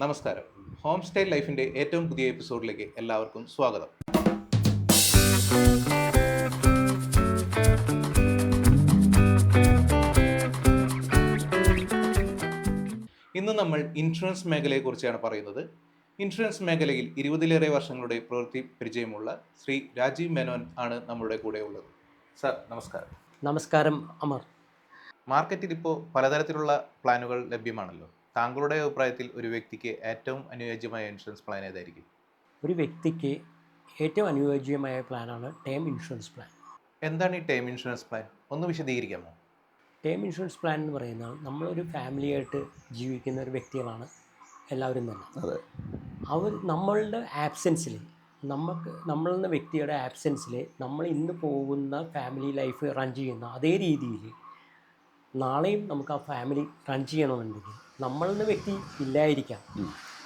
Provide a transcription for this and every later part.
നമസ്കാരം. Home style ലൈഫിന്റെ ഏറ്റവും പുതിയ എപ്പിസോഡിലേക്ക് എല്ലാവർക്കും സ്വാഗതം. ഇന്ന് നമ്മൾ ഇൻഷുറൻസ് മേഖലയെക്കുറിച്ചാണ് പറയുന്നത്. ഇൻഷുറൻസ് മേഖലയിൽ ഇരുപതിലേറെ വർഷങ്ങളുടെ പ്രവൃത്തി പരിചയമുള്ള ശ്രീ രാജീവ് മേനോൻ ആണ് നമ്മുടെ കൂടെ ഉള്ളത്. സാർ നമസ്കാരം. നമസ്കാരം അമർ. മാർക്കറ്റിൽ ഇപ്പോൾ പലതരത്തിലുള്ള പ്ലാനുകൾ ലഭ്യമാണല്ലോ. താങ്കളുടെ അഭിപ്രായത്തിൽ ഒരു വ്യക്തിക്ക് ഏറ്റവും അനുയോജ്യമായ ഇൻഷുറൻസ് പ്ലാൻ ഏതായിരിക്കും? ഒരു വ്യക്തിക്ക് ഏറ്റവും അനുയോജ്യമായ പ്ലാനാണ് ടേം ഇൻഷുറൻസ് പ്ലാൻ എന്താണ് ഈ ടേം ഇൻഷുറൻസ് പ്ലാൻ ഒന്ന് വിശദീകരിക്കാമോ? ടേം ഇൻഷുറൻസ് പ്ലാൻ എന്ന് പറയുന്നത് നമ്മളൊരു ഫാമിലിയായിട്ട് ജീവിക്കുന്ന ഒരു വ്യക്തികളാണ് എല്ലാവരും തന്നെ. അതെ. അവർ നമ്മളുടെ ആബ്സെൻസിൽ നമുക്ക് നമ്മളുടെ വ്യക്തിയുടെ ആബ്സെൻസിൽ നമ്മൾ ഇന്ന് പോകുന്ന ഫാമിലി ലൈഫ് റൺ ചെയ്യുന്ന അതേ രീതിയിൽ നാളെയും നമുക്ക് ആ ഫാമിലി റൺ ചെയ്യണമെന്നുണ്ടെങ്കിൽ നമ്മളുടെ വ്യക്തി ഇല്ലായിരിക്കാം.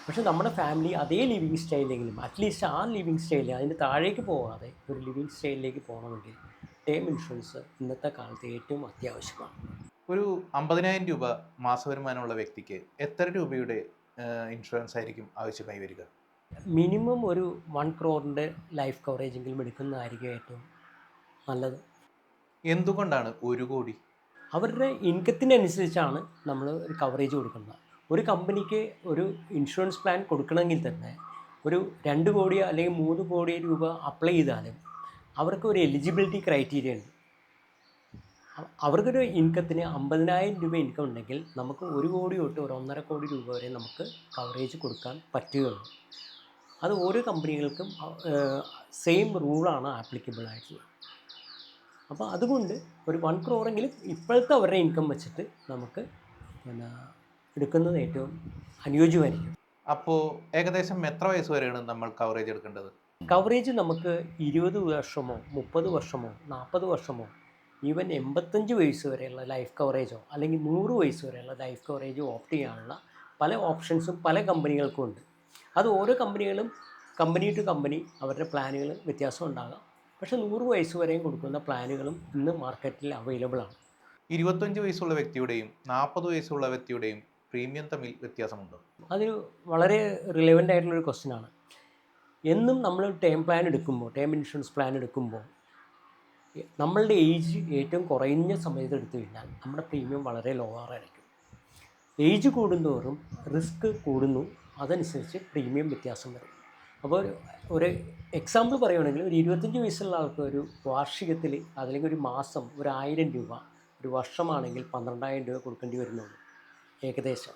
പക്ഷെ നമ്മുടെ ഫാമിലി അതേ ലിവിങ് സ്റ്റൈലിലെങ്കിലും അറ്റ്ലീസ്റ്റ് ആ ലിവിങ് സ്റ്റൈലിൽ അതിന്റെ താഴേക്ക് പോകാതെ ഒരു ലിവിങ് സ്റ്റൈലിലേക്ക് പോകണമെങ്കിൽ ടേം ഇൻഷുറൻസ് ഇന്നത്തെ കാലത്ത് ഏറ്റവും അത്യാവശ്യമാണ്. ഒരു അമ്പതിനായിരം രൂപ മാസവരുമാനമുള്ള വ്യക്തിക്ക് എത്ര രൂപയുടെ ഇൻഷുറൻസ് ആയിരിക്കും ആവശ്യമായി വരിക? മിനിമം ഒരു വൺ ക്രോറിന്റെ ലൈഫ് കവറേജെങ്കിലും എടുക്കുന്നതായിരിക്കും ഏറ്റവും നല്ലത്. എന്തുകൊണ്ടാണ് ഒരു കോടി? അവരുടെ ഇൻകത്തിനനുസരിച്ചാണ് നമ്മൾ ഒരു കവറേജ് കൊടുക്കുന്നത്. ഒരു കമ്പനിക്ക് ഒരു ഇൻഷുറൻസ് പ്ലാൻ കൊടുക്കണമെങ്കിൽ തന്നെ ഒരു രണ്ട് കോടി അല്ലെങ്കിൽ മൂന്ന് കോടി രൂപ അപ്ലൈ ചെയ്താലും അവർക്ക് ഒരു എലിജിബിലിറ്റി ക്രൈറ്റീരിയ ഉണ്ട്. അവർക്കൊരു ഇൻകത്തിന് അമ്പതിനായിരം രൂപ ഇൻകം ഉണ്ടെങ്കിൽ നമുക്ക് ഒരു കോടി തൊട്ട് ഒരു ഒന്നര കോടി രൂപ വരെ നമുക്ക് കവറേജ് കൊടുക്കാൻ പറ്റുകയുള്ളൂ. അത് ഓരോ കമ്പനികൾക്കും സെയിം റൂളാണ് ആപ്ലിക്കബിൾ ആയിട്ടുള്ളത്. അപ്പോൾ അതുകൊണ്ട് ഒരു വൺ ക്രോറെങ്കിലും ഇപ്പോഴത്തെ അവരുടെ ഇൻകം വെച്ചിട്ട് നമുക്ക് പിന്നെ എടുക്കുന്നത് ഏറ്റവും അനുയോജ്യമായിരിക്കും. അപ്പോൾ ഏകദേശം എത്ര വയസ്സ് വരെയാണ് നമ്മൾ കവറേജ് എടുക്കേണ്ടത്? കവറേജ് നമുക്ക് ഇരുപത് വർഷമോ മുപ്പത് വർഷമോ നാൽപ്പത് വർഷമോ ഈവൻ എൺപത്തഞ്ച് വയസ്സ് വരെയുള്ള ലൈഫ് കവറേജോ അല്ലെങ്കിൽ നൂറ് വയസ്സ് വരെയുള്ള ലൈഫ് കവറേജോ ഓപ്റ്റ് ചെയ്യാനുള്ള പല ഓപ്ഷൻസും പല കമ്പനികൾക്കും ഉണ്ട്. അത് ഓരോ കമ്പനികളും കമ്പനി ടു കമ്പനി അവരുടെ പ്ലാനുകൾ വ്യത്യാസം ഉണ്ടാകാം. പക്ഷേ നൂറ് വയസ്സ് വരെയും കൊടുക്കുന്ന പ്ലാനുകളും ഇന്ന് മാർക്കറ്റിൽ അവൈലബിൾ ആണ്. ഇരുപത്തഞ്ച് വയസ്സുള്ള വ്യക്തിയുടെയും നാൽപ്പത് വയസ്സുള്ള വ്യക്തിയുടെയും പ്രീമിയം തമ്മിൽ വ്യത്യാസമുണ്ടോ. അതൊരു വളരെ റിലവന്റ് ആയിട്ടുള്ളൊരു ക്വസ്റ്റ്യൻ ആണ്. എന്നും നമ്മൾ ടേം പ്ലാൻ എടുക്കുമ്പോൾ ടേം ഇൻഷുറൻസ് പ്ലാൻ എടുക്കുമ്പോൾ നമ്മളുടെ ഏജ് ഏറ്റവും കുറഞ്ഞ സമയത്ത് എടുത്തു കഴിഞ്ഞാൽ നമ്മുടെ പ്രീമിയം വളരെ ലോ ആയിരിക്കും. ഏജ് കൂടുന്തോറും റിസ്ക് കൂടുന്നു. അതനുസരിച്ച് പ്രീമിയം വ്യത്യാസം വരും. അപ്പോൾ ഒരു- എക്സാമ്പിൾ പറയുകയാണെങ്കിൽ ഒരു ഇരുപത്തഞ്ച് വയസ്സുള്ള ആൾക്ക് ഒരു വാർഷികത്തിൽ അതല്ലെങ്കിൽ ഒരു മാസം ഒരു ആയിരം രൂപ ഒരു വർഷമാണെങ്കിൽ പന്ത്രണ്ടായിരം രൂപ കൊടുക്കേണ്ടി വരുന്നുള്ളൂ ഏകദേശം.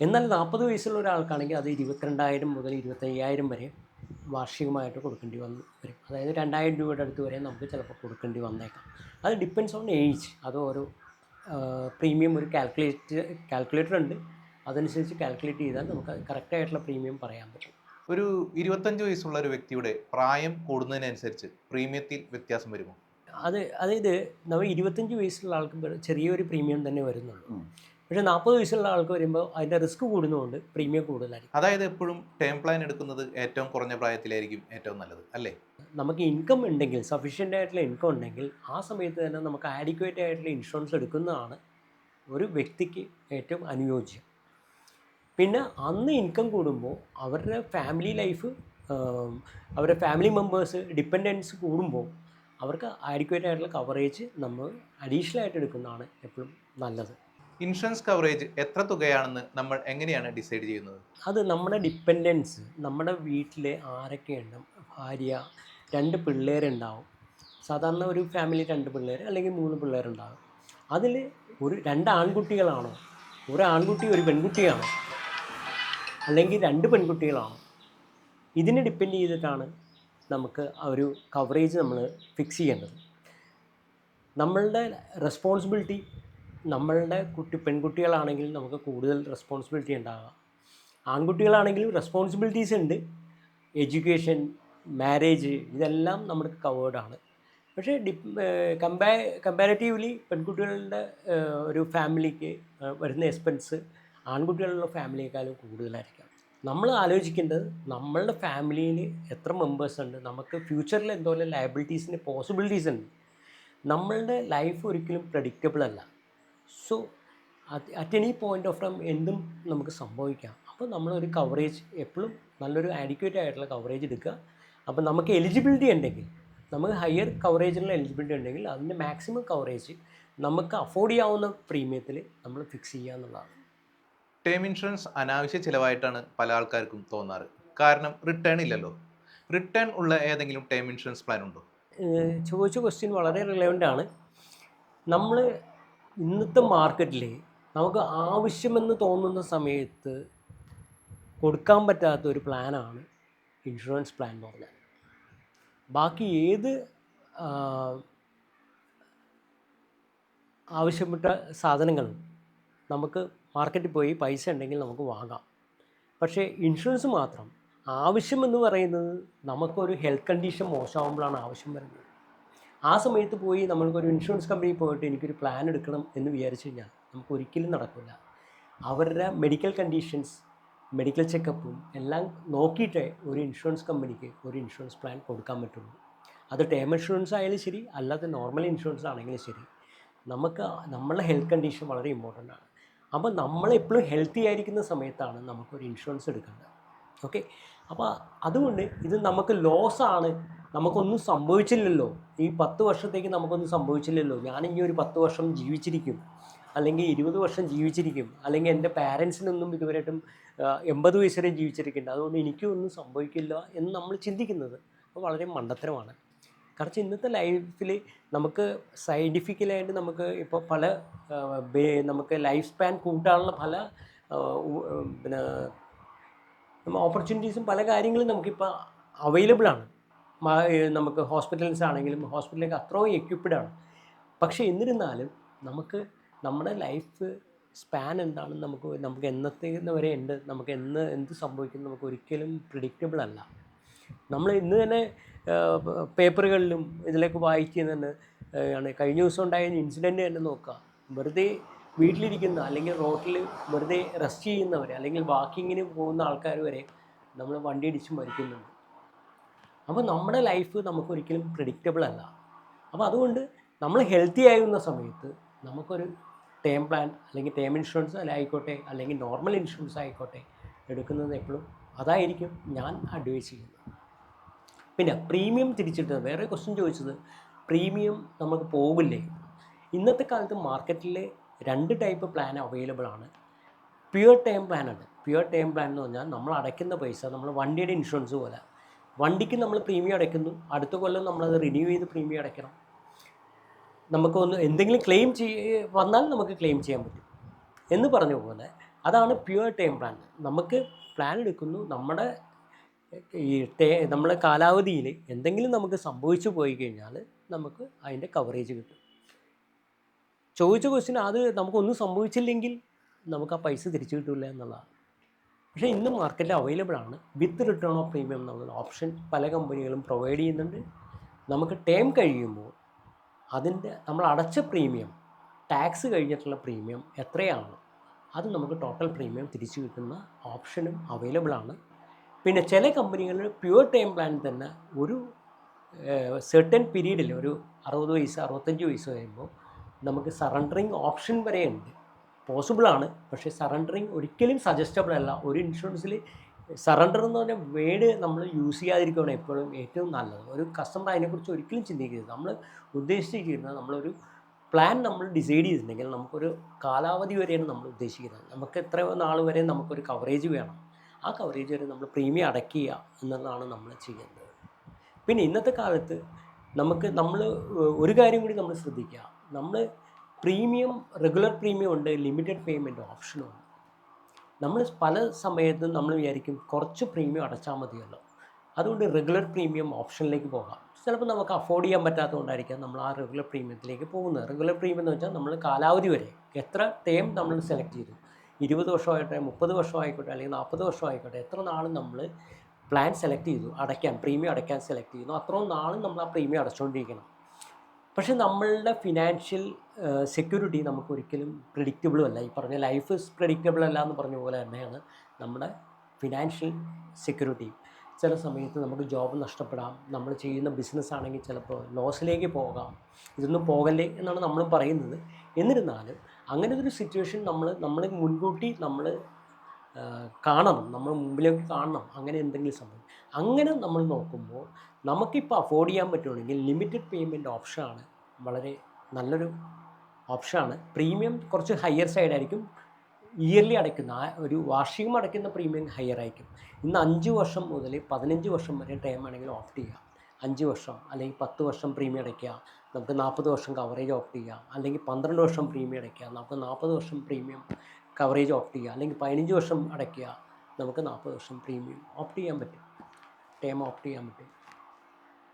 എന്നാൽ നാൽപ്പത് വയസ്സുള്ള ഒരാൾക്കാണെങ്കിൽ അത് ഇരുപത്തിരണ്ടായിരം മുതൽ ഇരുപത്തയ്യായിരം വരെ വാർഷികമായിട്ട് കൊടുക്കേണ്ടി വന്ന് വരും. അതായത് രണ്ടായിരം രൂപയുടെ അടുത്ത് വരെ നമുക്ക് ചിലപ്പോൾ കൊടുക്കേണ്ടി വന്നേക്കാം. അത് ഡിപ്പെൻസ് ഓൺ ഏജ് അത് ഓരോ പ്രീമിയം ഒരു കാൽക്കുലേറ്റ് കാൽക്കുലേറ്റർ ഉണ്ട്. അതനുസരിച്ച് കാൽക്കുലേറ്റ് ചെയ്താൽ നമുക്ക് കറക്റ്റായിട്ടുള്ള പ്രീമിയം പറയാൻ പറ്റും. ഒരു ഇരുപത്തഞ്ച് വയസ്സുള്ള ഒരു വ്യക്തിയുടെ പ്രായം കൂടുന്നതിനനുസരിച്ച് പ്രീമിയത്തിൽ വ്യത്യാസം വരുമോ? അത് അതായത് നമ്മൾ ഇരുപത്തഞ്ച് വയസ്സുള്ള ആൾക്ക് ചെറിയൊരു പ്രീമിയം തന്നെ വരുന്നുള്ളൂ. പക്ഷേ നാൽപ്പത് വയസ്സുള്ള ആൾക്ക് വരുമ്പോൾ അതിന്റെ റിസ്ക് കൂടുന്നതുകൊണ്ട് പ്രീമിയം കൂടുതലായിരിക്കും. അതായത് എപ്പോഴും ടേം പ്ലാൻ എടുക്കുന്നത് ഏറ്റവും കുറഞ്ഞ പ്രായത്തിലായിരിക്കും ഏറ്റവും നല്ലത് അല്ലേ? നമുക്ക് ഇൻകം ഉണ്ടെങ്കിൽ സഫീഷ്യന്റ് ആയിട്ടുള്ള ഇൻകം ഉണ്ടെങ്കിൽ ആ സമയത്ത് തന്നെ നമുക്ക് ആഡിക്വേറ്റ് ആയിട്ടുള്ള ഇൻഷുറൻസ് എടുക്കുന്നതാണ് ഒരു വ്യക്തിക്ക് ഏറ്റവും അനുയോജ്യം. പിന്നെ അന്ന് ഇൻകം കൂടുമ്പോൾ അവരുടെ ഫാമിലി ലൈഫ് അവരുടെ ഫാമിലി മെമ്പേഴ്സ് ഡിപ്പെൻഡൻസ് കൂടുമ്പോൾ അവർക്ക് ആഡിക്വേറ്റ് ആയിട്ടുള്ള കവറേജ് നമ്മൾ അഡീഷണൽ ആയിട്ട് എടുക്കുന്നതാണ് എപ്പോഴും നല്ലത്. ഇൻഷുറൻസ് കവറേജ് എത്ര തുകയാണെന്ന് നമ്മൾ എങ്ങനെയാണ് ഡിസൈഡ് ചെയ്യുന്നത്? അത് നമ്മുടെ ഡിപ്പെൻഡൻസ് നമ്മുടെ വീട്ടിലെ ആരൊക്കെയുണ്ട്? ഭാര്യ രണ്ട് പിള്ളേരുണ്ടാവും. സാധാരണ ഒരു ഫാമിലി രണ്ട് പിള്ളേർ അല്ലെങ്കിൽ മൂന്ന് പിള്ളേരുണ്ടാകും അതിൽ ഒരു രണ്ട് ആൺകുട്ടികളാണോ? ഒരു ആൺകുട്ടി ഒരു പെൺകുട്ടിയാണോ? അല്ലെങ്കിൽ രണ്ട് പെൺകുട്ടികളാണ് ഇതിനെ ഡിപ്പെൻഡ് ചെയ്തിട്ടാണ് നമുക്ക് ഒരു കവറേജ് നമ്മൾ ഫിക്സ് ചെയ്യേണ്ടത്. നമ്മളുടെ റെസ്പോൺസിബിലിറ്റി നമ്മളുടെ കുട്ടി പെൺകുട്ടികളാണെങ്കിൽ നമുക്ക് കൂടുതൽ റെസ്പോൺസിബിലിറ്റി ഉണ്ടാകാം ആൺകുട്ടികളാണെങ്കിലും റെസ്പോൺസിബിലിറ്റീസ് ഉണ്ട്. എഡ്യൂക്കേഷൻ മാരേജ് ഇതെല്ലാം നമുക്ക് കവേർഡാണ് പക്ഷേ ഡി കമ്പാ കമ്പാരിറ്റീവ്ലി പെൺകുട്ടികളുടെ ഒരു ഫാമിലിക്ക് വരുന്ന എക്സ്പെൻസ് ആൺകുട്ടികളുടെ ഫാമിലിയേക്കാളും കൂടുതലായിരിക്കാം. നമ്മൾ ആലോചിക്കേണ്ടത് നമ്മളുടെ ഫാമിലിയിൽ എത്ര മെമ്പേഴ്സ് ഉണ്ട് നമുക്ക് ഫ്യൂച്ചറിൽ എന്തോരം ലയബിലിറ്റീസിന് പോസിബിലിറ്റീസ് ഉണ്ട്. നമ്മളുടെ ലൈഫ് ഒരിക്കലും പ്രഡിക്റ്റബിൾ അല്ല. So at any point of time എന്തും നമുക്ക് സംഭവിക്കാം. അപ്പോൾ നമ്മളൊരു കവറേജ് എപ്പോഴും നല്ലൊരു ആഡിക്വേറ്റ് ആയിട്ടുള്ള കവറേജ് എടുക്കുക. അപ്പോൾ നമുക്ക് എലിജിബിലിറ്റി ഉണ്ടെങ്കിൽ നമുക്ക് ഹയർ കവറേജിനുള്ള എലിജിബിലിറ്റി ഉണ്ടെങ്കിൽ അതിന്റെ മാക്സിമം കവറേജ് നമുക്ക് അഫോർഡ് ചെയ്യാവുന്ന പ്രീമിയത്തിൽ നമ്മൾ ഫിക്സ് ചെയ്യുക എന്നുള്ളതാണ്. ടേം ഇൻഷുറൻസ് അനാവശ്യ ചിലവായിട്ടാണ് പല ആൾക്കാർക്കും തോന്നാറ്. കാരണം റിട്ടേൺ ഇല്ലല്ലോ. റിട്ടേൺ ഉള്ള ഏതെങ്കിലും ടേം ഇൻഷുറൻസ് പ്ലാൻ ഉണ്ടോ? ചോദിച്ച ക്വസ്റ്റ്യൻ വളരെ റിലവന്റ് ആണ്. നമ്മൾ ഇന്നത്തെ മാർക്കറ്റിൽ നമുക്ക് ആവശ്യമെന്ന് തോന്നുന്ന സമയത്ത് കൊടുക്കാൻ പറ്റാത്ത ഒരു പ്ലാനാണ് ഇൻഷുറൻസ് പ്ലാൻ എന്ന് പറഞ്ഞാൽ ബാക്കി ഏത് ആവശ്യപ്പെട്ട സാധനങ്ങളും നമുക്ക് മാർക്കറ്റിൽ പോയി പൈസ ഉണ്ടെങ്കിൽ നമുക്ക് വാങ്ങാം. പക്ഷേ ഇൻഷുറൻസ് മാത്രം ആവശ്യമെന്ന് പറയുന്നത് നമുക്കൊരു ഹെൽത്ത് കണ്ടീഷൻ മോശമാകുമ്പോഴാണ് ആവശ്യം വരുന്നത്. ആ സമയത്ത് പോയി നമ്മൾക്കൊരു ഇൻഷുറൻസ് കമ്പനിയിൽ പോയിട്ട് എനിക്കൊരു പ്ലാൻ എടുക്കണം എന്ന് വിചാരിച്ചു കഴിഞ്ഞാൽ നമുക്ക് ഒരിക്കലും നടക്കില്ല. അവരുടെ മെഡിക്കൽ കണ്ടീഷൻസ് മെഡിക്കൽ ചെക്കപ്പും എല്ലാം നോക്കിയിട്ടേ ഒരു ഇൻഷുറൻസ് കമ്പനിക്ക് ഒരു ഇൻഷുറൻസ് പ്ലാൻ കൊടുക്കാൻ പറ്റുള്ളൂ. അത് ടേം ഇൻഷുറൻസ് ആയാലും ശരി അല്ലാതെ നോർമൽ ഇൻഷുറൻസ് ആണെങ്കിലും ശരി. നമുക്ക് നമ്മളുടെ ഹെൽത്ത് കണ്ടീഷൻ വളരെ ഇമ്പോർട്ടന്റ് ആണ്. അപ്പോൾ നമ്മളെപ്പോഴും ഹെൽത്തി ആയിരിക്കുന്ന സമയത്താണ് നമുക്കൊരു ഇൻഷുറൻസ് എടുക്കേണ്ടത്. ഓക്കെ അപ്പോൾ അതുകൊണ്ട് ഇത് നമുക്ക് ലോസാണ് നമുക്കൊന്നും സംഭവിച്ചില്ലല്ലോ. ഈ പത്ത് വർഷത്തേക്ക് നമുക്കൊന്നും സംഭവിച്ചില്ലല്ലോ. ഞാനിനി ഒരു പത്ത് വർഷം ജീവിച്ചിരിക്കും. അല്ലെങ്കിൽ ഇരുപത് വർഷം ജീവിച്ചിരിക്കും. അല്ലെങ്കിൽ എന്റെ പാരൻസിനൊന്നും ഇതുവരെയായിട്ടും എൺപത് വയസ്സ് വരെ ജീവിച്ചിരിക്കുന്നുണ്ട്. അതുകൊണ്ട് എനിക്കും ഒന്നും സംഭവിക്കില്ല എന്ന് നമ്മൾ ചിന്തിക്കുന്നത്. അപ്പോൾ വളരെ മണ്ടത്തരമാണ്. കാരണം ഇന്നത്തെ ലൈഫിൽ നമുക്ക് സയന്റിഫിക്കലായിട്ട് നമുക്ക് ഇപ്പോൾ പല നമുക്ക് ലൈഫ് സ്പാൻ കൂട്ടാനുള്ള പല പിന്നെ ഓപ്പർച്യൂണിറ്റീസും പല കാര്യങ്ങളും നമുക്കിപ്പോൾ അവൈലബിൾ ആണ്. നമുക്ക് ഹോസ്പിറ്റൽസ് ആണെങ്കിലും ഹോസ്പിറ്റലൊക്കെ അത്രയും എക്യുപ്ഡ് ആണ്. പക്ഷേ എന്നിരുന്നാലും നമുക്ക് നമ്മുടെ ലൈഫ് സ്പാൻ എന്താണെന്ന് നമുക്ക് നമുക്ക് എന്നത്തേന്ന് വരെ ഉണ്ട് നമുക്ക് എന്ന് എന്ത് സംഭവിക്കുന്നു നമുക്ക് ഒരിക്കലും പ്രിഡിക്റ്റബിൾ അല്ല. നമ്മൾ ഇന്ന് തന്നെ പേപ്പറുകളിലും ഇതിലേക്ക് വായിക്കുന്നുണ്ട് ആണ്. കഴിഞ്ഞ ദിവസം ഉണ്ടായ ഇൻസിഡന്റ് തന്നെ നോക്കുക വെറുതെ വീട്ടിലിരിക്കുന്ന അല്ലെങ്കിൽ റോട്ടിൽ വെറുതെ റെസ്റ്റ് ചെയ്യുന്നവർ അല്ലെങ്കിൽ വാക്കിങ്ങിന് പോകുന്ന ആൾക്കാർ വരെ നമ്മൾ വണ്ടി ഇടിച്ച് മരിക്കുന്നുണ്ട്. അപ്പോൾ നമ്മുടെ ലൈഫ് നമുക്കൊരിക്കലും പ്രിഡിക്റ്റബിൾ അല്ല. അപ്പോൾ അതുകൊണ്ട് നമ്മൾ ഹെൽത്തി ആയിരുന്ന സമയത്ത് നമുക്കൊരു ടേം പ്ലാൻ അല്ലെങ്കിൽ ടേം ഇൻഷുറൻസ് ആയിക്കോട്ടെ അല്ലെങ്കിൽ നോർമൽ ഇൻഷുറൻസ് ആയിക്കോട്ടെ എടുക്കുന്നത് എപ്പോഴും അതായിരിക്കും ഞാൻ അഡ്വൈസ് ചെയ്യുന്നത്. പിന്നെ പ്രീമിയം തിരിച്ചിട്ട് വേറെ ക്വസ്റ്റ്യൻ ചോദിച്ചത് പ്രീമിയം നമുക്ക് പോകില്ലേ? ഇന്നത്തെ കാലത്ത് മാർക്കറ്റിൽ രണ്ട് ടൈപ്പ് പ്ലാൻ അവൈലബിൾ ആണ്. പ്യുവർ ടൈം പ്ലാൻ ഉണ്ട്. പ്യുവർ ടൈം പ്ലാൻ എന്ന് പറഞ്ഞാൽ നമ്മൾ അടയ്ക്കുന്ന പൈസ നമ്മൾ വണ്ടിയുടെ ഇൻഷുറൻസ് പോലെ. വണ്ടിക്ക് നമ്മൾ പ്രീമിയം അടയ്ക്കുന്നു. അടുത്ത കൊല്ലം നമ്മളത് റിന്യൂ ചെയ്ത് പ്രീമിയം അടയ്ക്കണം. നമുക്കൊന്ന് എന്തെങ്കിലും ക്ലെയിം ചെയ്യ വന്നാൽ നമുക്ക് ക്ലെയിം ചെയ്യാൻ പറ്റും. എന്ന് പറഞ്ഞ പോലെ അതാണ് പ്യുവർ ടൈം പ്ലാൻ നമുക്ക് പ്ലാൻ എടുക്കുന്നു. നമ്മുടെ ഈ ടേ നമ്മുടെ കാലാവധിയിൽ എന്തെങ്കിലും നമുക്ക് സംഭവിച്ചു പോയി കഴിഞ്ഞാൽ നമുക്ക് അതിന്റെ കവറേജ് കിട്ടും. ചോദിച്ച ക്വസ്റ്റ്യൻ അത് നമുക്കൊന്നും സംഭവിച്ചില്ലെങ്കിൽ നമുക്ക് ആ പൈസ തിരിച്ചു കിട്ടില്ല എന്നുള്ളതാണ്. പക്ഷേ ഇന്ന് മാർക്കറ്റിൽ അവൈലബിൾ ആണ്. വിത്ത് റിട്ടേൺ ഓഫ് പ്രീമിയം എന്നുള്ള ഓപ്ഷൻ പല കമ്പനികളും പ്രൊവൈഡ് ചെയ്യുന്നുണ്ട്. നമുക്ക് ടേം കഴിയുമ്പോൾ അതിന്റെ നമ്മൾ അടച്ച പ്രീമിയം ടാക്സ് കഴിഞ്ഞിട്ടുള്ള പ്രീമിയം എത്രയാണോ? അത് നമുക്ക് ടോട്ടൽ പ്രീമിയം തിരിച്ചു കിട്ടുന്ന ഓപ്ഷനും അവൈലബിൾ ആണ്. പിന്നെ ചില കമ്പനികളിൽ പ്യുവർ ടൈം പ്ലാൻ തന്നെ ഒരു സെർട്ടൻ പീരീഡിൽ ഒരു അറുപത് വയസ്സ് അറുപത്തഞ്ച് വയസ്സ് കഴിയുമ്പോൾ നമുക്ക് സറണ്ടറിങ് ഓപ്ഷൻ വരെ ഉണ്ട്. പോസിബിളാണ് പക്ഷേ സറണ്ടറിങ് ഒരിക്കലും സജസ്റ്റബിൾ അല്ല. ഒരു ഇൻഷുറൻസിൽ സറണ്ടർ എന്ന് പറഞ്ഞ വേഡ് നമ്മൾ യൂസ് ചെയ്യാതിരിക്കുകയാണ് എപ്പോഴും ഏറ്റവും നല്ലത്. ഒരു കസ്റ്റമർ അതിനെക്കുറിച്ച് ഒരിക്കലും ചിന്തിക്കരുത്. നമ്മൾ ഉദ്ദേശിച്ചിരിക്കുന്നത് നമ്മളൊരു പ്ലാൻ നമ്മൾ ഡിസൈഡ് ചെയ്തിട്ടുണ്ടെങ്കിൽ നമുക്കൊരു കാലാവധി വരെയാണ് നമ്മൾ ഉദ്ദേശിക്കുന്നത്. നമുക്ക് എത്ര നാൾ വരെ നമുക്കൊരു കവറേജ് വേണം. ആ കവറേജ് വരെ നമ്മൾ പ്രീമിയം അടയ്ക്കുക എന്നുള്ളതാണ് നമ്മൾ ചെയ്യുന്നത് പിന്നെ ഇന്നത്തെ കാലത്ത് നമുക്ക് നമ്മൾ ഒരു കാര്യം കൂടി നമ്മൾ ശ്രദ്ധിക്കുക. നമ്മൾ പ്രീമിയം റെഗുലർ പ്രീമിയം ഉണ്ട് ലിമിറ്റഡ് പേയ്മെന്റ് ഓപ്ഷനും ഉണ്ട്. നമ്മൾ പല സമയത്തും നമ്മൾ വിചാരിക്കും കുറച്ച് പ്രീമിയം അടച്ചാൽ മതിയല്ലോ. അതുകൊണ്ട് റെഗുലർ പ്രീമിയം ഓപ്ഷനിലേക്ക് പോകാം. ചിലപ്പോൾ നമുക്ക് അഫോർഡ് ചെയ്യാൻ പറ്റാത്തതുകൊണ്ടായിരിക്കാം നമ്മൾ ആ റെഗുലർ പ്രീമിയത്തിലേക്ക് പോകുന്നത്. റെഗുലർ പ്രീമിയം എന്ന് വെച്ചാൽ നമ്മൾ കാലാവധി വരെ എത്ര ടേം നമ്മൾ സെലക്ട് ചെയ്തു. ഇരുപത് വർഷമായിട്ടെ മുപ്പത് വർഷമായിക്കോട്ടെ അല്ലെങ്കിൽ നാൽപ്പത് വർഷമായിക്കോട്ടെ എത്ര നാളും നമ്മൾ പ്ലാൻ സെലക്ട് ചെയ്തു അടയ്ക്കാൻ പ്രീമിയം അടയ്ക്കാൻ സെലക്ട് ചെയ്യുന്നു അത്രയും നാളും നമ്മൾ ആ പ്രീമിയം അടച്ചുകൊണ്ടിരിക്കണം. പക്ഷേ നമ്മളുടെ ഫിനാൻഷ്യൽ സെക്യൂരിറ്റി നമുക്ക് ഒരിക്കലും പ്രിഡിക്റ്റബിളും അല്ല. ഈ പറഞ്ഞ ലൈഫ് പ്രിഡിക്റ്റബിൾ അല്ല എന്ന് പറഞ്ഞ പോലെ തന്നെയാണ് നമ്മുടെ ഫിനാൻഷ്യൽ സെക്യൂരിറ്റി ചില സമയത്ത് നമുക്ക് ജോബ് നഷ്ടപ്പെടാം. നമ്മൾ ചെയ്യുന്ന ബിസിനസ് ആണെങ്കിൽ ചിലപ്പോൾ ലോസിലേക്ക് പോകാം. ഇതൊന്നും പോകല്ലേ എന്നാണ് നമ്മൾ പറയുന്നത്. എന്നിരുന്നാലും അങ്ങനെ ഒരു സിറ്റുവേഷൻ നമ്മൾ നമ്മൾ മുൻകൂട്ടി നമ്മൾ കാണണം. നമ്മൾ മുമ്പിലേക്ക് കാണണം. അങ്ങനെ എന്തെങ്കിലും സംഭവം അങ്ങനെ നമ്മൾ നോക്കുമ്പോൾ നമുക്കിപ്പോൾ അഫോർഡ് ചെയ്യാൻ പറ്റുവാണെങ്കിൽ ലിമിറ്റഡ് പേയ്മെന്റ് ഓപ്ഷനാണ് വളരെ നല്ലൊരു ഓപ്ഷനാണ് പ്രീമിയം കുറച്ച് ഹയർ സൈഡായിരിക്കും ഇയർലി അടയ്ക്കുന്ന ഒരു വാർഷികം അടയ്ക്കുന്ന പ്രീമിയം ഹയർ ആയിരിക്കും. ഇന്ന് അഞ്ച് വർഷം മുതൽ പതിനഞ്ച് വർഷം വരെ ടൈം ആണെങ്കിൽ ഓപ്റ്റ് ചെയ്യാം. അഞ്ച് വർഷം അല്ലെങ്കിൽ പത്ത് വർഷം പ്രീമിയം അടയ്ക്കുക. നമുക്ക് നാൽപ്പത് വർഷം കവറേജ് ഓപ്റ്റ് ചെയ്യാം. അല്ലെങ്കിൽ പന്ത്രണ്ട് വർഷം പ്രീമിയം അടയ്ക്കുക. നമുക്ക് നാൽപ്പത് വർഷം പ്രീമിയം കവറേജ് ഓപ്റ്റ് ചെയ്യുക അല്ലെങ്കിൽ പതിനഞ്ച് വർഷം അടയ്ക്കുക. നമുക്ക് നാൽപ്പത് വർഷം പ്രീമിയം ഓപ്റ്റ് ചെയ്യാൻ പറ്റും. ടൈം ഓപ്റ്റ് ചെയ്യാൻ പറ്റും.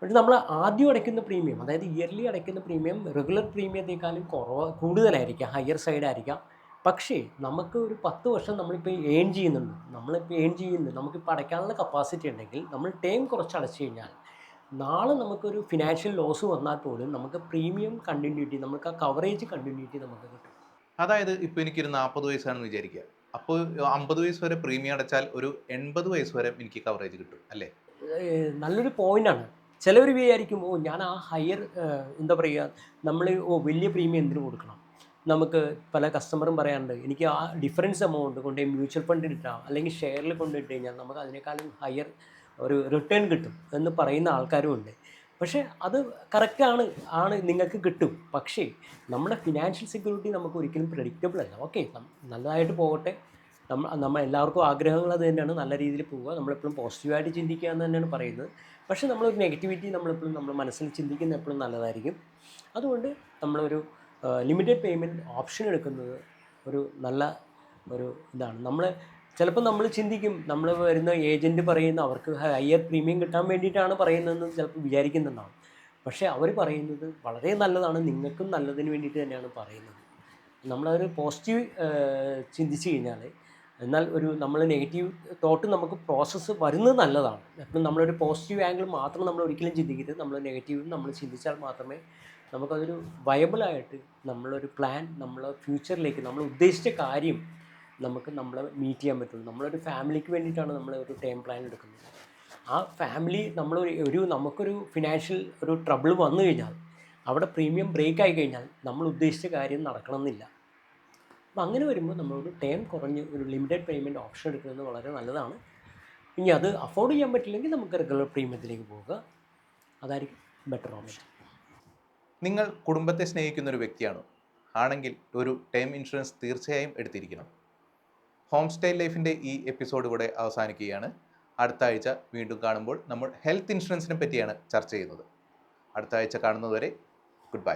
പക്ഷേ നമ്മൾ ആദ്യം അടയ്ക്കുന്ന പ്രീമിയം അതായത് ഇയർലി അടയ്ക്കുന്ന പ്രീമിയം റെഗുലർ പ്രീമിയത്തെക്കാളും കുറവ് കൂടുതലായിരിക്കാം. ഹയർ സൈഡ് സൈഡായിരിക്കാം പക്ഷേ നമുക്ക് ഒരു പത്ത് വർഷം നമ്മളിപ്പോൾ ഏൺ ചെയ്യുന്നുണ്ട്. നമ്മളിപ്പോൾ ഏൺ ചെയ്യുന്നുണ്ട് നമുക്കിപ്പോൾ അടയ്ക്കാനുള്ള കപ്പാസിറ്റി ഉണ്ടെങ്കിൽ നമ്മൾ ടൈം കുറച്ച് അടച്ചു കഴിഞ്ഞാൽ നാളെ നമുക്കൊരു ഫിനാൻഷ്യൽ ലോസ് വന്നാൽ പോലും നമുക്ക് പ്രീമിയം കണ്ടിന്യൂറ്റി നമുക്ക് ആ കവറേജ് കണ്ടിന്യൂറ്റി നമുക്ക് കിട്ടും. അതായത് ഇപ്പോൾ എനിക്കൊരു നാൽപ്പത് വയസ്സാണെന്ന് വിചാരിക്കുക. അപ്പോൾ അമ്പത് വയസ്സ് വരെ പ്രീമിയം അടച്ചാൽ ഒരു എൺപത് വയസ്സ് വരെ എനിക്ക് കവറേജ് കിട്ടും അല്ലേ? നല്ലൊരു പോയിന്റാണ് ചിലവർ വിചാരിക്കും ഓ ഞാൻ ആ ഹയർ എന്താ പറയുക നമ്മൾ ഓ വലിയ പ്രീമിയം എന്തിനു കൊടുക്കണം? നമുക്ക് പല കസ്റ്റമറും പറയാറുണ്ട് എനിക്ക് ആ ഡിഫറൻസ് എമൗണ്ട് കൊണ്ട് മ്യൂച്വൽ ഫണ്ടിൽ ഇട്ടാം അല്ലെങ്കിൽ ഷെയറിൽ കൊണ്ടിട്ട് കഴിഞ്ഞാൽ നമുക്ക് അതിനേക്കാളും ഹയർ ഒരു റിട്ടേൺ കിട്ടും എന്ന് പറയുന്ന ആൾക്കാരും ഉണ്ട്. പക്ഷേ അത് കറക്റ്റാണ് ആണ് നിങ്ങൾക്ക് കിട്ടും. പക്ഷേ നമ്മുടെ ഫിനാൻഷ്യൽ സെക്യൂരിറ്റി നമുക്ക് ഒരിക്കലും പ്രഡിക്റ്റബിൾ അല്ല. ഓക്കെ നല്ലതായിട്ട് പോകട്ടെ. നമ്മൾ നമ്മൾ എല്ലാവർക്കും ആഗ്രഹങ്ങൾ അത് തന്നെയാണ്. നല്ല രീതിയിൽ പോവുക. നമ്മളെപ്പോഴും പോസിറ്റീവായിട്ട് ചിന്തിക്കുക എന്ന് തന്നെയാണ് പറയുന്നത്. പക്ഷേ നമ്മളൊരു നെഗറ്റിവിറ്റി നമ്മളെപ്പോഴും നമ്മൾ മനസ്സിൽ ചിന്തിക്കുന്ന എപ്പോഴും നല്ലതായിരിക്കും. അതുകൊണ്ട് നമ്മളൊരു ലിമിറ്റഡ് പേയ്മെന്റ് ഓപ്ഷൻ എടുക്കുന്നത് ഒരു നല്ല ഒരു ഇതാണ്. നമ്മൾ ചിലപ്പോൾ നമ്മൾ ചിന്തിക്കും നമ്മൾ വരുന്ന ഏജന്റ് പറയുന്ന അവർക്ക് ഹയർ പ്രീമിയം കിട്ടാൻ വേണ്ടിയിട്ടാണ് പറയുന്നതെന്ന് ചിലപ്പോൾ വിചാരിക്കുന്നുണ്ടാവും. പക്ഷേ അവർ പറയുന്നത് വളരെ നല്ലതാണ് നിങ്ങൾക്കും നല്ലതിന് വേണ്ടിയിട്ട് തന്നെയാണ് പറയുന്നത്. നമ്മളതൊരു പോസിറ്റീവ് ചിന്തിച്ച് കഴിഞ്ഞാൽ എന്നാൽ ഒരു നമ്മൾ നെഗറ്റീവ് തോട്ട് നമുക്ക് പ്രോസസ്സ് വരുന്നത് നല്ലതാണ്. എപ്പോഴും നമ്മളൊരു പോസിറ്റീവ് ആംഗിൾ മാത്രം നമ്മൾ ഒരിക്കലും ചിന്തിക്കരുത് നമ്മൾ നെഗറ്റീവ് നമ്മൾ ചിന്തിച്ചാൽ മാത്രമേ നമുക്കതൊരു വയബിളായിട്ട് നമ്മളൊരു പ്ലാൻ നമ്മളെ ഫ്യൂച്ചറിലേക്ക് നമ്മൾ ഉദ്ദേശിച്ച കാര്യം നമുക്ക് നമ്മളെ മീറ്റ് ചെയ്യാൻ പറ്റുള്ളൂ. നമ്മളൊരു ഫാമിലിക്ക് വേണ്ടിയിട്ടാണ് നമ്മൾ ഒരു ടൈം പ്ലാൻ എടുക്കുന്നത്. ആ ഫാമിലി നമ്മൾ ഒരു നമുക്കൊരു ഫിനാൻഷ്യൽ ഒരു ട്രബിൾ വന്നു കഴിഞ്ഞാൽ അവിടെ പ്രീമിയം ബ്രേക്ക് ആയി കഴിഞ്ഞാൽ നമ്മൾ ഉദ്ദേശിച്ച കാര്യം നടക്കണമെന്നില്ല. അപ്പം അങ്ങനെ വരുമ്പോൾ നമ്മളൊരു ടൈം കുറഞ്ഞ് ഒരു ലിമിറ്റഡ് പേയ്മെന്റ് ഓപ്ഷൻ എടുക്കുന്നത് വളരെ നല്ലതാണ്. ഇനി അത് അഫോർഡ് ചെയ്യാൻ പറ്റില്ലെങ്കിൽ നമുക്ക് റെഗുലർ പ്രീമിയത്തിലേക്ക് പോവുക. അതായിരിക്കും ബെറ്റർ ഓപ്ഷൻ നിങ്ങൾ കുടുംബത്തെ സ്നേഹിക്കുന്ന ഒരു വ്യക്തിയാണോ? ആണെങ്കിൽ ഒരു ടേം ഇൻഷുറൻസ് തീർച്ചയായും എടുത്തിരിക്കണം. ഹോം സ്റ്റൈൽ ലൈഫിന്റെ ഈ എപ്പിസോഡ് ഇവിടെ അവസാനിക്കുകയാണ്. അടുത്ത ആഴ്ച വീണ്ടും കാണുമ്പോൾ നമ്മൾ ഹെൽത്ത് ഇൻഷുറൻസിനെ പറ്റിയാണ് ചർച്ച ചെയ്യുന്നത്. അടുത്ത ആഴ്ച കാണുന്നതുവരെ ഗുഡ് ബൈ